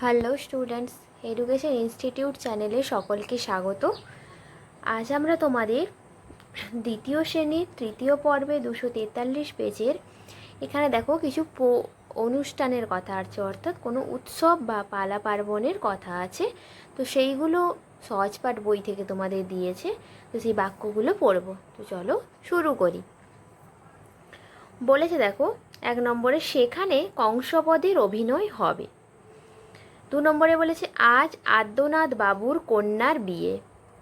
Hello students education institute চ্যানেলে সকলকে স্বাগত। আজ আমরা তোমাদের দ্বিতীয় শ্রেণির তৃতীয় পর্বে দুশো তেতাল্লিশ পেজের এখানে দেখো কিছু অনুষ্ঠানের কথা আছে, অর্থাৎ কোনো উৎসব বা পালা পার্বণের কথা আছে। তো সেইগুলো সহজপাঠ বই থেকে তোমাদের দিয়েছে। তো সেই বাক্যগুলো পড়ব। তো চলো শুরু করি। বলেছে দেখো, এক নম্বরে, সেখানে কংসপদের অভিনয় হবে। দু নম্বরে বলেছে, আজ আদ্যনাথ বাবুর কন্যার বিয়ে।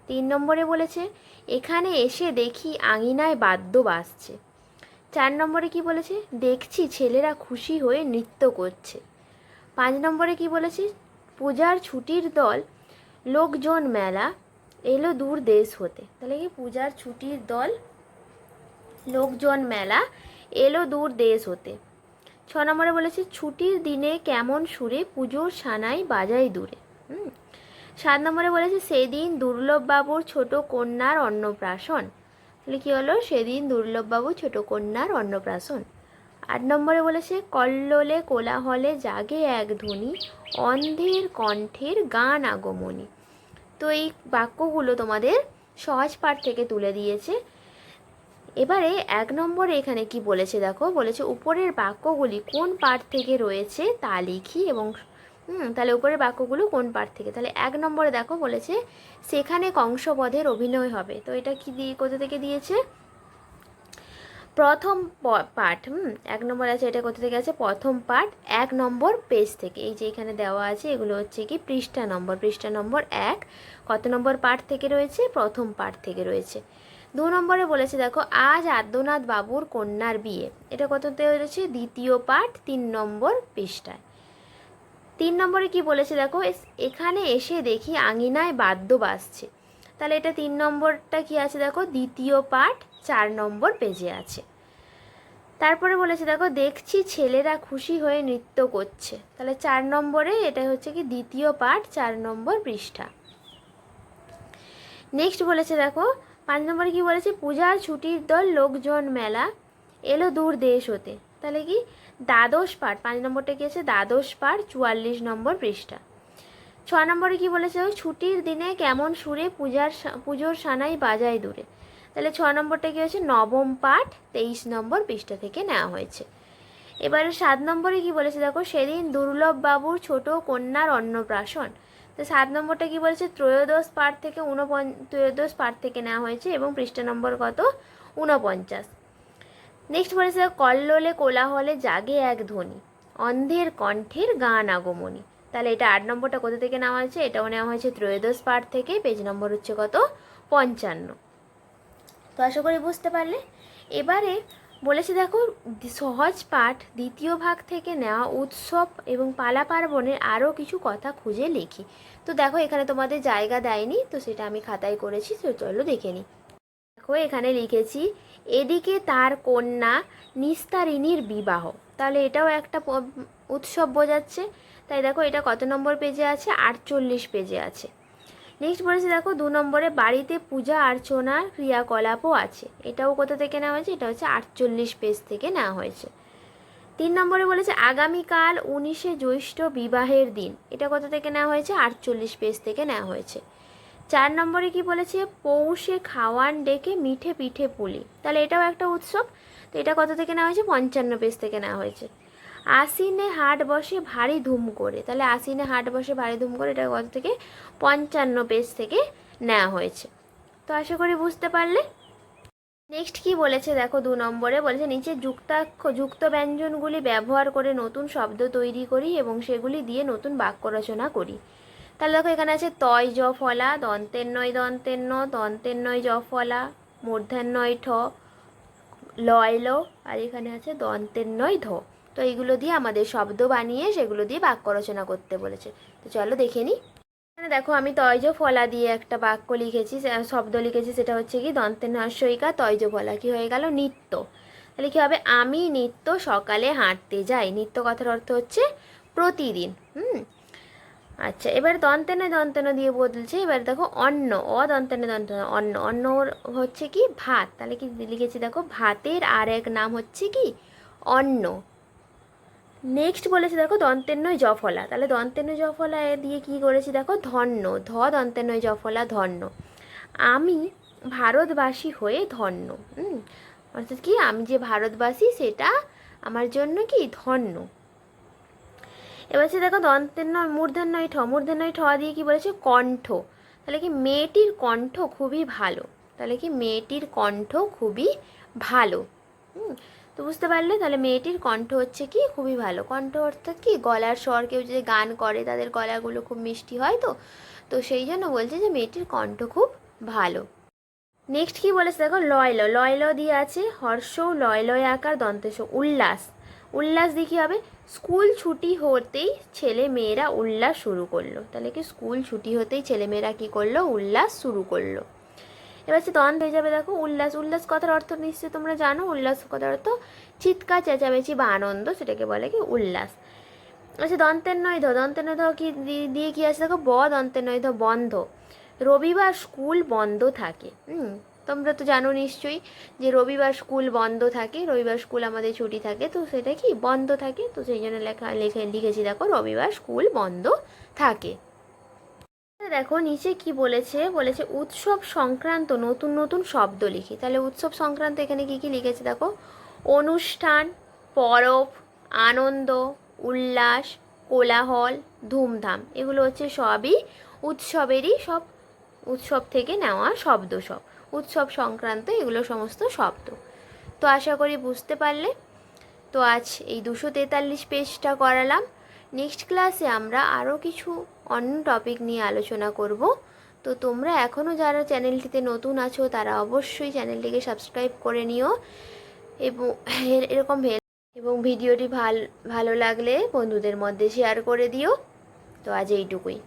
তিন নম্বরে বলেছে, এখানে এসে দেখি আঙিনায় বাদ্য বাজছে। চার নম্বরে কি বলেছে, দেখছি ছেলেরা খুশি হয়ে নৃত্য করছে। পাঁচ নম্বরে কি বলেছে, পূজার ছুটির দল, লোকজন মেলা, এলো দূর দেশ হতে। তাহলে কি পূজার ছুটির দল, লোকজন মেলা, এলো দূর দেশ হতে। ছ নম্বরে বলেছে, ছুটির দিনে কেমন সুরে পুজোর সানাই বাজাই দূরে। সাত নম্বরে বলেছে, সেদিন দুর্লভবাবুর ছোট কন্যার অন্নপ্রাশন। তাহলে কী হলো? সেদিন দুর্লভবাবু ছোট কন্যার অন্নপ্রাশন। আট নম্বরে বলেছে, কল্লোলে কোলাহলে জাগে এক ধ্বনি, অন্ধের কণ্ঠের গান আগমনী। তো এই বাক্যগুলো তোমাদের সহজ পাঠ থেকে তুলে দিয়েছে। এবারে এক নম্বরে এখানে কি বলেছে দেখো? বলেছে উপরের বাক্যগুলি কোন পাঠ থেকে রয়েছে তা লিখি এবং হুম, তাহলে উপরের বাক্যগুলো কোন পাঠ থেকে? তাহলে এক নম্বরে দেখো বলেছে, সেখানে কংসবধের অভিনয় হবে। তো এটা কি দিয়ে, কোথা থেকে দিয়েছে? প্রথম পাঠ, হুম, এক নম্বর আছে, এটা কোথা থেকে আছে? প্রথম পাঠ, এক নম্বর পেজ থেকে। এই যে এখানে দেওয়া আছে, এগুলো হচ্ছে কি পৃষ্ঠা নম্বর। পৃষ্ঠা নম্বর এক, কত নম্বর পাঠ থেকে রয়েছে? প্রথম পাঠ থেকে রয়েছে। দু নম্বরে বলেছে, দেখো, আজ আদ্যনাথ বাবুর কন্যার বিয়ে। এটা কততে রয়েছে দ্বিতীয় পাঠ, তিন নম্বর পৃষ্ঠায়। তিন নম্বরে কি বলেছে, দেখো এখানে এসে দেখি আঙিনায় বাদ্য বাজছে। তাহলে এটা তিন নম্বরটা কি আছে, দেখো, দ্বিতীয় পাঠ, চার নম্বর পেজে আছে। তারপরে বলেছে, দেখো, দেখছি ছেলেরা খুশি হয়ে নৃত্য করছে। তাহলে চার নম্বরে এটা হচ্ছে কি, দ্বিতীয় পাঠ, চার নম্বর পৃষ্ঠা। নেক্সট বলেছে, দেখো পাঁচ নম্বরে কি বলেছে? পূজার ছুটির দল লোকজন মেলা। এলো দূর দেশ হতে। তাহলে কি? দ্বাদশ পাঠ। পাঁচ নম্বরটা কি আছে? দ্বাদশ পাঠ, চুয়াল্লিশ নম্বর পৃষ্ঠা। ছ নম্বরে কি বলেছে? ছুটির দিনে কেমন সুরে পূজার পুজোর সানাই বাজায় দূরে। তাহলে ছ নম্বরটা কি হয়েছে? নবম পাঠ, তেইশ নম্বর পৃষ্ঠা থেকে নেওয়া হয়েছে। এবারে সাত নম্বরে কি বলেছে? দেখো, সেদিন দুর্লভ বাবুর ছোট কন্যার অন্নপ্রাশন। তো সাত নম্বরটা কি বলেছে? ত্রয়োদশ পাঠ থেকে উনপঞ্চ ত্রয়োদশ পাঠ থেকে নেওয়া হয়েছে এবং পৃষ্ঠা নম্বর কত? উনপঞ্চাশ নেক্সট বলেছে, কল্লোলে কোলাহলে জাগে এক ধ্বনি, অন্ধের কণ্ঠের গান আগমনী। তাহলে এটা আট নম্বরটা কোথা থেকে নেওয়া হয়েছে? এটাও নেওয়া হয়েছে ত্রয়োদশ পাঠ থেকে, পেজ নম্বর হচ্ছে কত? পঞ্চান্ন। তো আশা করি বুঝতে পারলে। এবারে বলেছে, দেখো, সহজ পাঠ, দ্বিতীয় ভাগ থেকে নেওয়া উৎসব এবং পালা পার্বণের আরও কিছু কথা খুঁজে লিখি। তো দেখো, এখানে তোমাদের জায়গা দেয়নি, তো সেটা আমি খাতায় করেছি, তো চলো দেখে নিই। দেখো, এখানে লিখেছি, এদিকে তার কন্যা নিস্তারিণীর বিবাহ। তাহলে এটাও একটা উৎসব বোঝাচ্ছে। তাই দেখো, এটা কত নম্বর পেজে আছে? আটচল্লিশ পেজে আছে। নেক্সট বলেছে, দেখো, দু নম্বরে বাড়িতে পূজা, অর্চনার ক্রিয়াকলাপও আছে। এটাও কোথা থেকে নেওয়া হয়েছে? এটা হচ্ছে আটচল্লিশ পেজ থেকে নেওয়া হয়েছে। তিন নম্বরে বলেছে, আগামীকাল উনিশে জ্যৈষ্ঠ বিবাহের দিন। এটা কোথা থেকে নেওয়া হয়েছে? আটচল্লিশ পেজ থেকে নেওয়া হয়েছে। চার নম্বরে কি বলেছে? পৌষে খাওয়ান ডেকে মিঠে পিঠে পুলি। তাহলে এটাও একটা উৎসব। তো এটা কত থেকে নেওয়া হয়েছে? পঞ্চান্ন পেজ থেকে নেওয়া হয়েছে। আশ্বিনে হাট বসে ভারী ধুম করে। তাহলে আশ্বিনে হাট বসে ভারী ধুম করে এটা কত থেকে? পঞ্চান্ন পেজ থেকে নেওয়া হয়েছে। তো আশা করি বুঝতে পারলে। নেক্সট কি বলেছে দেখো দু নম্বরে? বলেছে, নিচে যুক্তাক্ষ, যুক্ত ব্যঞ্জনগুলি ব্যবহার করে নতুন শব্দ তৈরি করি এবং সেগুলি দিয়ে নতুন বাক্য রচনা করি। তাহলে দেখো এখানে আছে, তয় জ ফলা, দন্তের নয় দন্তের ন, দন্তের নয় জ ফলা মূর্ধান্যয় ঠ, লয় ল। আর এখানে আছে, দন্তের নয় ধ। তো এইগুলো দিয়ে আমাদের শব্দ বানিয়ে সেগুলো দিয়ে বাক্য রচনা করতে বলেছে। তো চলো দেখে নিই এখানে দেখো আমি তয়জ ফলা দিয়ে একটা বাক্য লিখেছি শব্দ লিখেছি, সেটা হচ্ছে কি দন্তের নস্যইকা তয়জ ফলা। কি হয়ে গেল? নিত্য। তাহলে কী হবে? আমি নিত্য সকালে হাঁটতে যাই। নিত্য কথার অর্থ হচ্ছে প্রতিদিন। হুম? আচ্ছা এবার দন্তেন দন্তেন দিয়ে বদলছে এবার দেখো অন্ন অ দন্তেন দন্তেন অন্ন অন্ন হচ্ছে কি? ভাত। তাহলে কি লিখেছি দেখো? ভাতের আর এক নাম হচ্ছে কি? অন্ন। নেক্সট বলেছে দেখো, দন্তেন্নয় জফলা। তাহলে দন্তেন্নয় জফলা দিয়ে কি করেছি দেখো? ধন্য। ধ দন্তেন্নয় জফলা, ধন্য। আমি ভারতবাসী হয়ে ধন্য। অর্থাৎ কি? আমি যে ভারতবাসী, সেটা আমার জন্য কি? ধন্য। এবার হচ্ছে দেখো দন্তেন্ন মূর্ধন্যয় ঠ। মূর্ধন্যয় ঠ দিয়ে কি বলেছে? কণ্ঠ। তাহলে কি? মেয়েটির কণ্ঠ খুবই ভালো। তাহলে কি? মেয়েটির কণ্ঠ খুবই ভালো। হুম? তো বুঝতে পারলে? তাহলে মেয়েটির কণ্ঠ হচ্ছে কি? খুবই ভালো। কণ্ঠ অর্থাৎ কি? গলার স্বর কেউ যদি গান করে, তাদের গলাগুলো খুব মিষ্টি হয় তো? তো সেই জন্য বলছে যে মেয়েটির কণ্ঠ খুব ভালো। নেক্সট কি বলেছে দেখো? লয়ল। লয়ল দিয়ে আছে হর্ষ লয় লয় আকার, দন্তেশ, উল্লাস। উল্লাস দিয়ে কী হবে? স্কুল ছুটি হতেই ছেলে মেয়েরা উল্লাস শুরু করল। তাহলে কি? স্কুল ছুটি হতেই ছেলে মেয়েরা কী করল? উল্লাস শুরু করল। এবার হচ্ছে দন্ত হয়ে যাবে, দেখো, উল্লাস। উল্লাস কথার অর্থ নিশ্চয়ই তোমরা জানো, উল্লাস কথার অর্থ চিৎকার, চেঁচামেচি বা আনন্দ, সেটাকে বলে কি উল্লাস। আচ্ছা দন্তের নয় ধ দন্তের নয় ধ কি দিয়ে কি আছে? দেখো, ব দন্তের নয় ধ বন্ধ। রবিবার স্কুল বন্ধ থাকে। হুম, তোমরা তো জানো নিশ্চয়ই যে রবিবার স্কুল বন্ধ থাকে, রবিবার স্কুল আমাদের ছুটি থাকে, তো সেটা কি? বন্ধ থাকে। তো সেই জন্য লেখা, লেখে, লিখেছি, দেখো, রবিবার স্কুল বন্ধ থাকে। দেখো, নিচে কি বলেছে? বলেছে উৎসব সংক্রান্ত নতুন নতুন শব্দ লিখি। তাহলে উৎসব সংক্রান্ত এখানে কি কি লিখেছে দেখো? অনুষ্ঠান, পরব, আনন্দ, উল্লাস, কোলাহল, ধুমধাম। এগুলো হচ্ছে সবই উৎসবেরই সব, উৎসব থেকে নেওয়া শব্দ সব। উৎসব সংক্রান্ত এগুলো সমস্ত শব্দ। তো আশা করি বুঝতে পারলে। তো আজ এই দুশো তেতাল্লিশ পেজটা করালাম। নেক্সট ক্লাসে আমরা আরও কিছু অন্য টপিক নিয়ে আলোচনা করব। তো তোমরা এখনও যারা চ্যানেলটিতে নতুন আছো, তারা অবশ্যই চ্যানেলটিকে সাবস্ক্রাইব করে নিও। এবং এর- এরকম এবং ভিডিওটি ভালো, ভালো লাগলে বন্ধুদের মধ্যে শেয়ার করে দিও। তো আজ এইটুকুই।